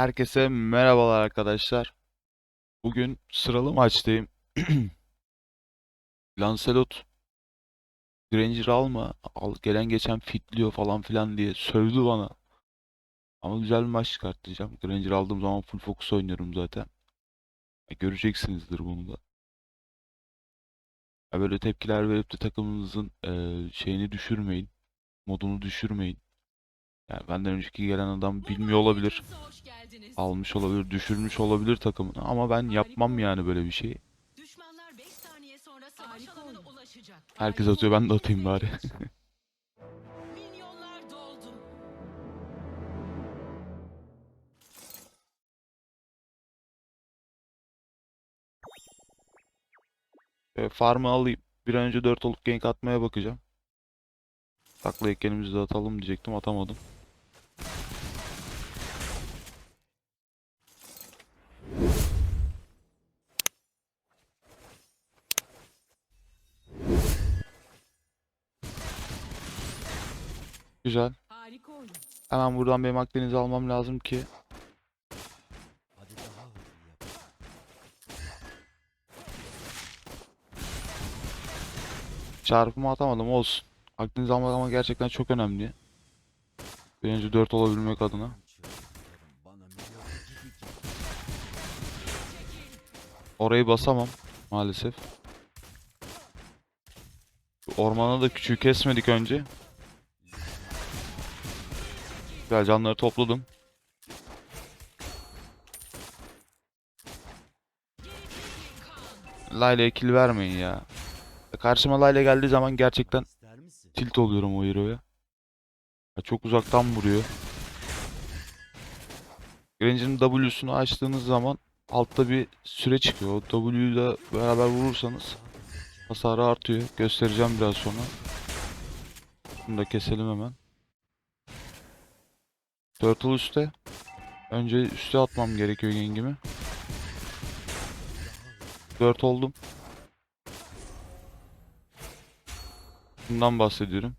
Herkese merhabalar arkadaşlar. Bugün sıralı maçtayım. Lancelot Granger alma. Al, gelen geçen fitliyor falan filan diye sövdü bana. Ama güzel bir maç çıkartacağım. Granger aldığım zaman full focus oynuyorum zaten. Ya göreceksinizdir bunu da. Ya böyle tepkiler verip de takımınızın eee, şeyini düşürmeyin. Modunu düşürmeyin. Yani benden önceki gelen adam bilmiyor olabilir. almış olabilir, düşürmüş olabilir takımını ama ben yapmam yani böyle bir şeyi. Düşmanlar 5 saniye sonra savaş alanına ulaşacak. Herkes atıyor ben de atayım bari. Minyonlar doldu. E, farmı alayım. Bir an önce 4 olup gank atmaya bakacağım. Takla eklenimizi de atalım diyecektim atamadım. Güzel. Hemen buradan benim Akdeniz'i almam lazım ki çarpımı atamadım olsun. Akdeniz almak ama gerçekten çok önemli. Birinci 4 olabilmek adına. Orayı basamam maalesef. Ormana da küçüğü kesmedik önce. Güzel canları topladım. Layla kill vermeyin ya. Karşıma Layla geldiği zaman gerçekten tilt oluyorum o hero'ya. Ya Çok uzaktan vuruyor. Granger'ın W'sunu açtığınız zaman altta bir süre çıkıyor. O W ile beraber vurursanız hasarı artıyor. Göstereceğim biraz sonra. Bunu da keselim hemen. Turtle üstte. Önce üste atmam gerekiyor gengimi. 4 oldum. Bundan bahsediyorum.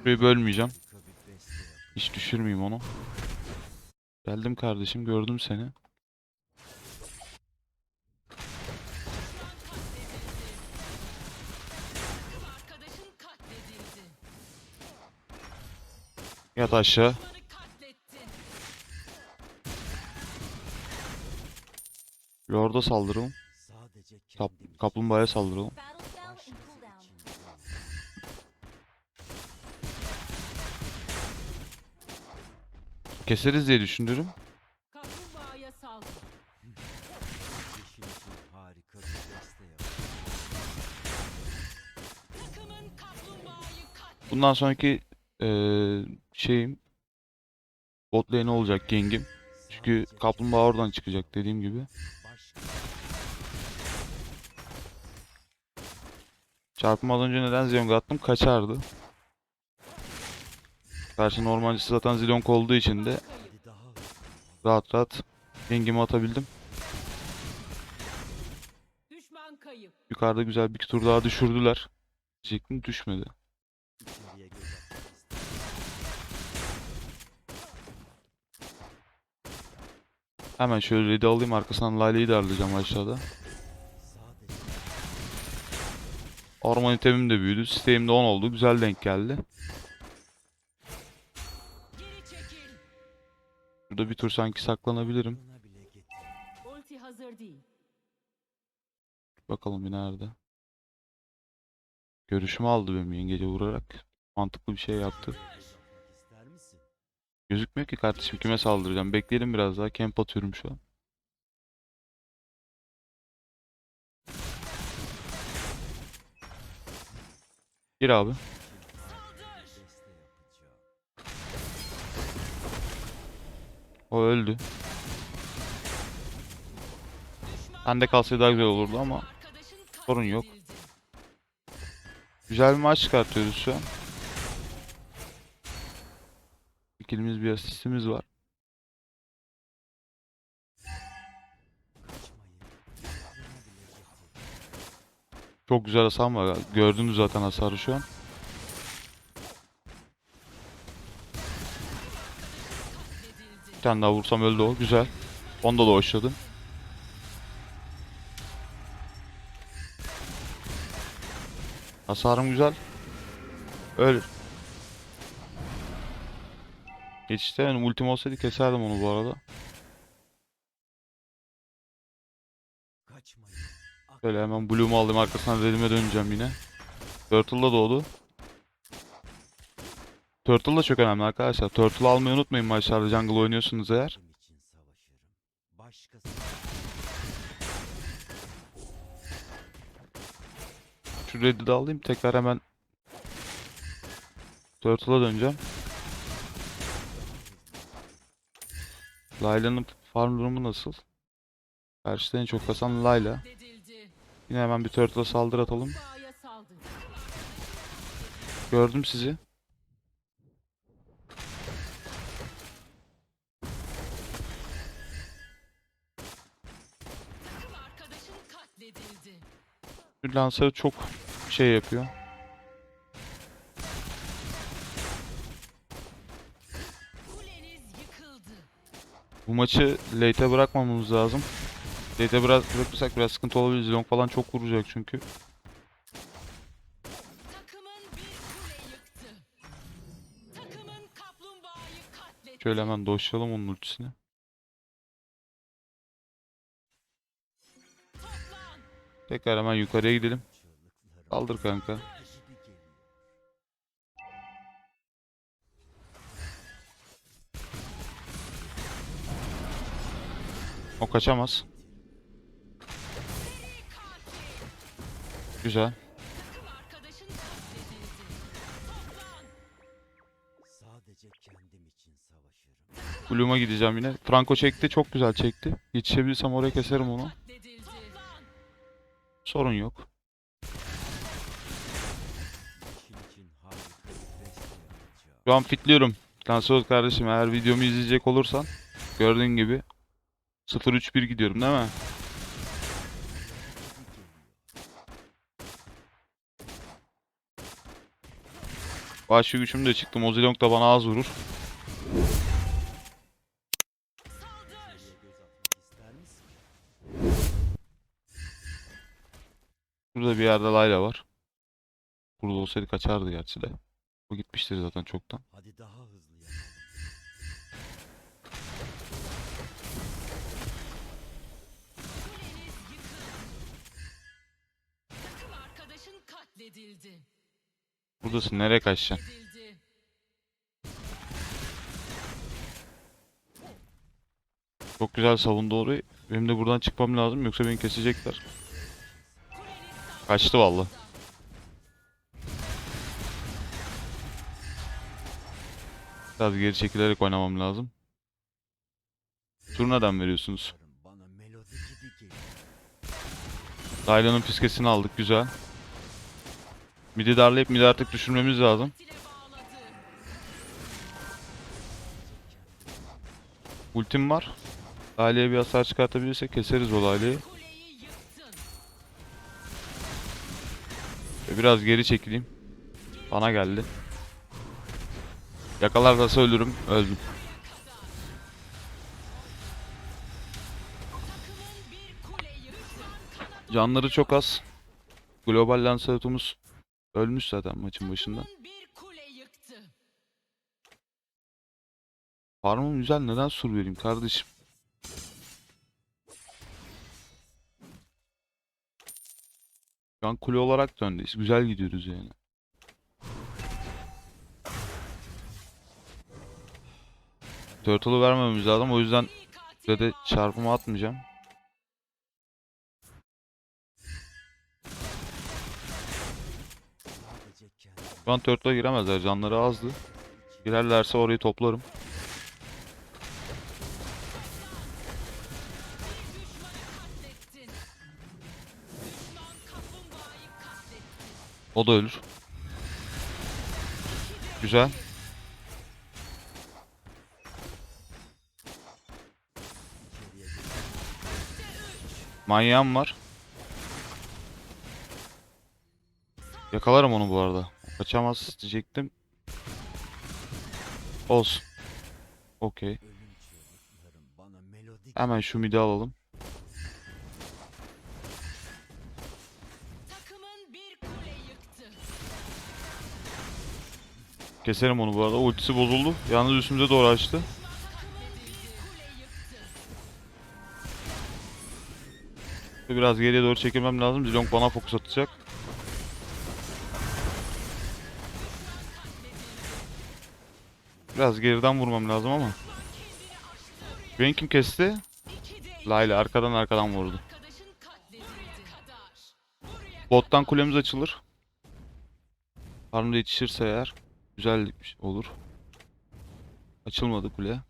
Burayı bölmeyeceğim. Hiç düşürmeyeyim onu. Geldim kardeşim gördüm seni. Yat aşağı. Düşmanı katlettin. Lord'a saldıralım. Kap kaplumbağaya saldıralım. Keseriz diye katledildi. Bundan sonraki eee şeyim bot lane olacak gengim. Çünkü kaplumbağa oradan çıkacak dediğim gibi. Çarpmadan önce neden Zilong attım? Kaçardı. Karşı normalcisi zaten Zilong olduğu için de rahat rahat gengimi atabildim. Yukarıda güzel bir tur daha düşürdüler. Diyecektim düşmedi. Hemen şöyle ready alayım arkasından Lale'yi de arayacağım aşağıda. Orman itemim de büyüdü. Steam'de 10 oldu. Güzel denk geldi. Burada bir tur sanki saklanabilirim. Bakalım bir nerede. Görüşümü aldı benim yengece vurarak. Mantıklı bir şey yaptı. Gözükmüyor ki kardeşim kime saldıracağım. Bekleyelim biraz daha. Camp atıyorum şu an. Gir abi. O öldü. Bende kalsaydı daha güzel olurdu ama sorun yok. Güzel bir maç çıkartıyoruz şu an. İkilimiz bir asistimiz var. Çok güzel hasar var. Gördünüz zaten hasarı şu an. tane daha vursam öldü o. Güzel. Onda da hoşladım. Hasarım güzel. Öl. Yani ultim olsaydı keserdim onu bu arada. Şöyle hemen Bloom'u aldım arkasından Redim'e döneceğim yine. Turtle da doğdu. Turtle da çok önemli arkadaşlar. Turtle almayı unutmayın maçlarda jungle oynuyorsunuz eğer. Şu Red'i de alayım tekrar hemen Turtle'a döneceğim. Layla'nın farm durumu nasıl? Karşıda en çok kasan Layla. Yine hemen bir Turtle'a saldırı atalım. Gördüm sizi. Lancer çok şey yapıyor. Bu maçı late'e bırakmamamız lazım. Late'e biraz bırakırsak biraz sıkıntı olabilir. Zilong falan çok vuracak çünkü. Şöyle hemen doşlayalım onun ultisini. Tekrar hemen yukarıya gidelim. Kaldır kanka. O kaçamaz. Güzel. Bloom'a gideceğim yine. Franco çekti. Çok güzel çekti. Yetişebilirsem oraya keserim onu. Sorun yok. Şu an fitliyorum. Lancelot kardeşim eğer videomu izleyecek olursan gördüğün gibi 0-3-1 gidiyorum değil mi? Vahşi güçüm de çıktı. Mozilong da bana az vurur. Burada bir yerde Layla var. Burada olsaydı kaçardı gerçi de. O gitmiştir zaten çoktan. Hadi daha Buradasın. Nereye kaçacaksın? Çok güzel savundu orayı. Benim de buradan çıkmam lazım yoksa beni kesecekler. Kaçtı valla. Biraz geri çekilerek oynamam lazım. Turnadan veriyorsunuz. Layla'nın fiskesini aldık güzel. Midi darlayıp midi artık düşürmemiz lazım. Ultim var. Layla'ya bir hasar çıkartabilirsek keseriz o. Ve Biraz geri çekileyim. Bana geldi. Yakalarsa ölürüm. Öldüm. Canları çok az. Global Lancelot'umuz ölmüş zaten maçın başında. Farmım güzel neden sur vereyim kardeşim? Şu an kule olarak da öndeyiz. Güzel gidiyoruz yani. Turtle'ı vermememiz lazım. O yüzden bağladı. çarpımı atmayacağım. Şu an Turtle'a giremezler. Canları azdı. Girerlerse orayı toplarım. O da ölür. Güzel. Manyağım var. Yakalarım onu bu arada. Kaçamaz diyecektim. Olsun. Okey. Hemen şu midi alalım. Keserim onu bu arada. Ultisi bozuldu. Yalnız üstümüze doğru açtı. Biraz geriye doğru çekilmem lazım. Zilong bana fokus atacak. Biraz geriden vurmam lazım ama. Beni kim kesti? Layla arkadan arkadan vurdu. Bottan kulemiz açılır. Farm da yetişirse eğer güzel olur. Açılmadı kule.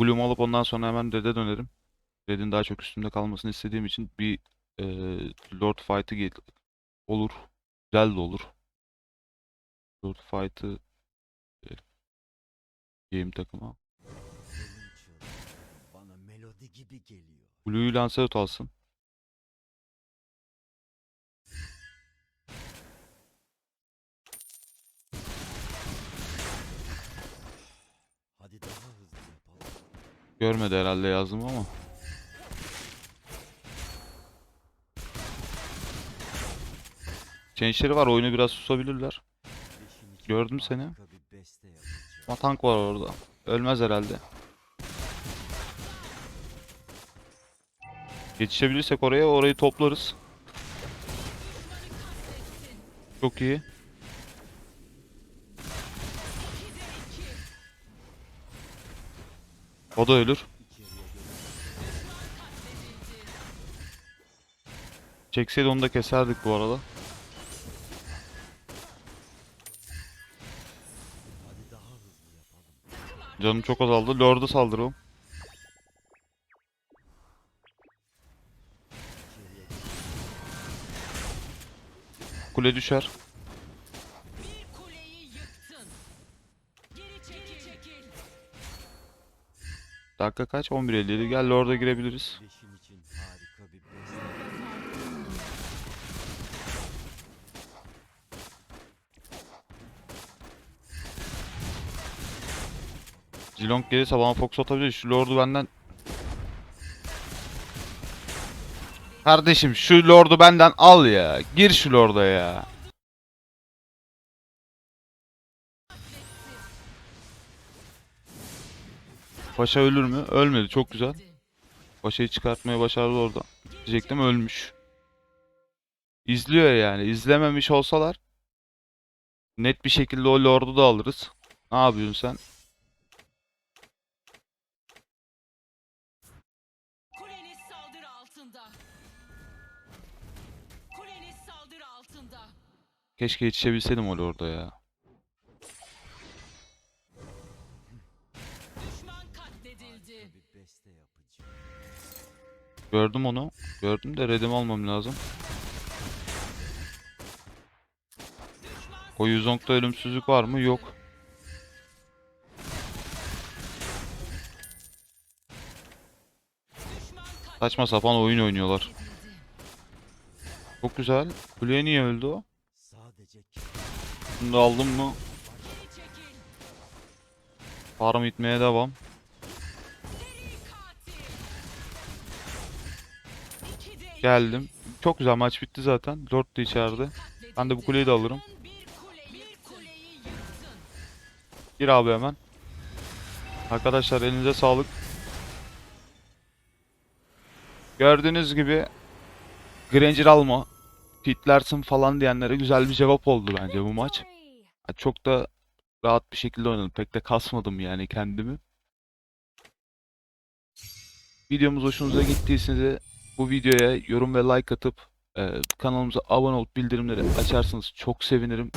Blue'umu alıp ondan sonra hemen Red'e dönerim. Red'in daha çok üstümde kalmasını istediğim için bir eee, Lord fight'ı olur. Güzel de olur. Lord fight'ı e, game takıma. Bana melodi gibi geliyor. Blue'yu Lancelot alsın. Görmedi herhalde yazdım ama. Change'leri var oyunu biraz susabilirler. Gördüm seni. Ama tank var orada. Ölmez herhalde. Yetişebilirsek oraya orayı toplarız. Çok iyi. O da ölür. Çekseydi onu da keserdik bu arada. hadi daha hızlı yapalım. Canım çok azaldı. Lord'a saldıralım. Kule düşer. Dakika kaç? 11.57. Gel Lord'a girebiliriz. beşin için harika bir beste. Zilong gelirse bana fokus atabilir. Şu Lord'u benden... Kardeşim şu Lord'u benden al ya. Gir şu Lord'a ya. Paşa ölür mü? Ölmedi. Çok güzel. Paşa'yı çıkartmaya başardı orada. Diyecektim ölmüş. İzliyor yani. İzlememiş olsalar net bir şekilde o Lord'u da alırız. Ne yapıyorsun sen? Keşke yetişebilseydim o Lord'a ya. Gördüm onu. Gördüm de redim almam lazım. O Yuzong'da ölümsüzlük var mı? Yok. Saçma sapan oyun oynuyorlar. Çok güzel. Kuleye niye öldü o? Bunu da aldım mı? Farm itmeye devam. Geldim. Çok güzel maç bitti zaten. Lord da içeride. Ben de bu kuleyi de alırım. Gir abi hemen. Arkadaşlar elinize sağlık. Gördüğünüz gibi Granger alma, fitlersin falan diyenlere güzel bir cevap oldu bence bu maç. Ha, Çok da rahat bir şekilde oynadım. Pek de kasmadım yani kendimi. Videomuz hoşunuza gittiyse bu videoya yorum ve like atıp e, kanalımıza abone olup bildirimleri açarsanız çok sevinirim.